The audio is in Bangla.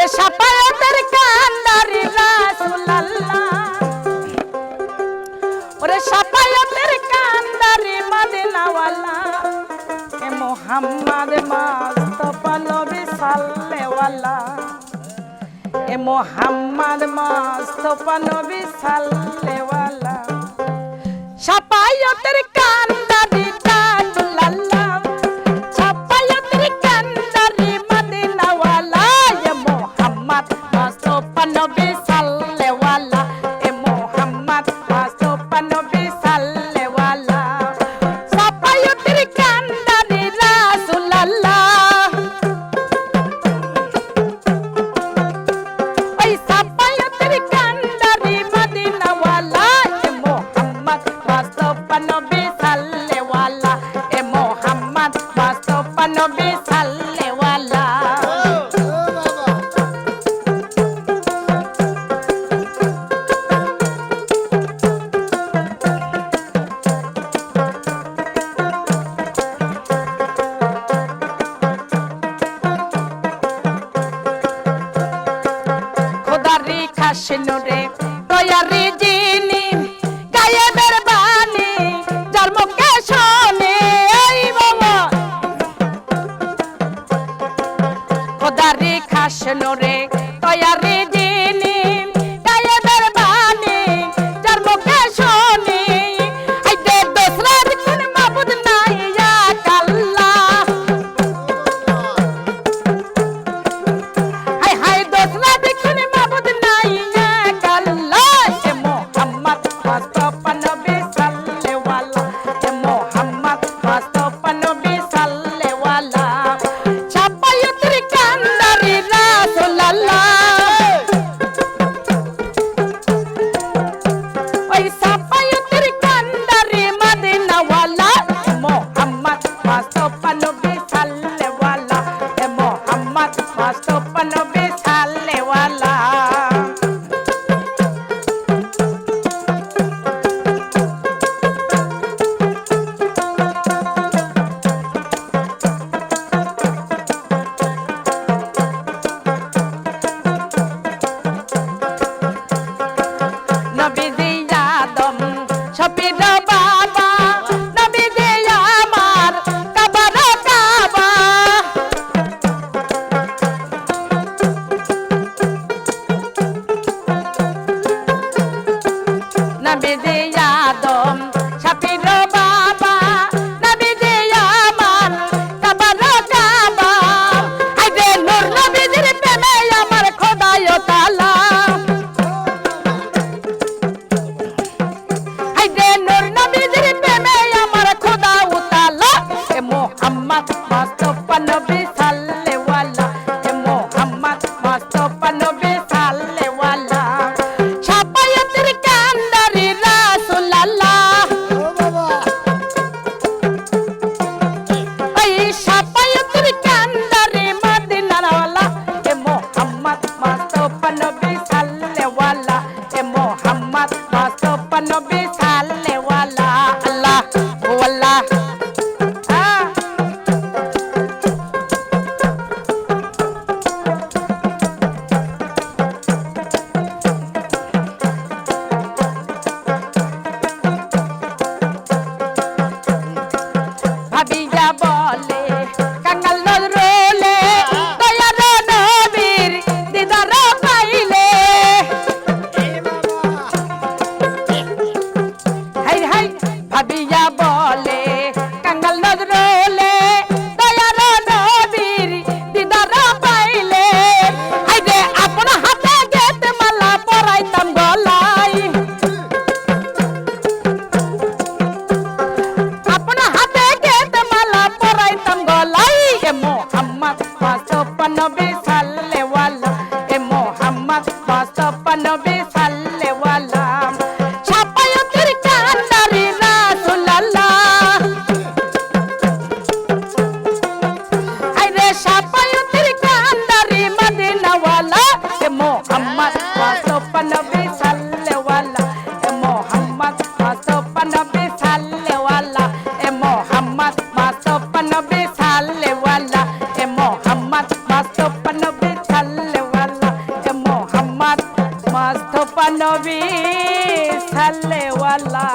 ওরে সাপায়াতের কান্দারি রাসুলাল্লাহ। ওরে সাপায়াতের কান্দারি মদিনাওয়ালা। এ মোহাম্মদ মাস্তফা নবী সাল্লেওয়ালা এ মোহাম্মদ মাস্তফা নবী সাল্লেওয়ালা সাপায়াতের খাসিল রে। দয়ারি যিনি গায়েবের বাণী যার মুখে শোনে খোদারি খাসিল রে। দয়ারি যিনি নবী সাল্লেওয়ালা মাস্তফা নবী সাল্লেওয়ালা এ মোহাম্মদ মাস্তফা নবী সাল্লেওয়ালা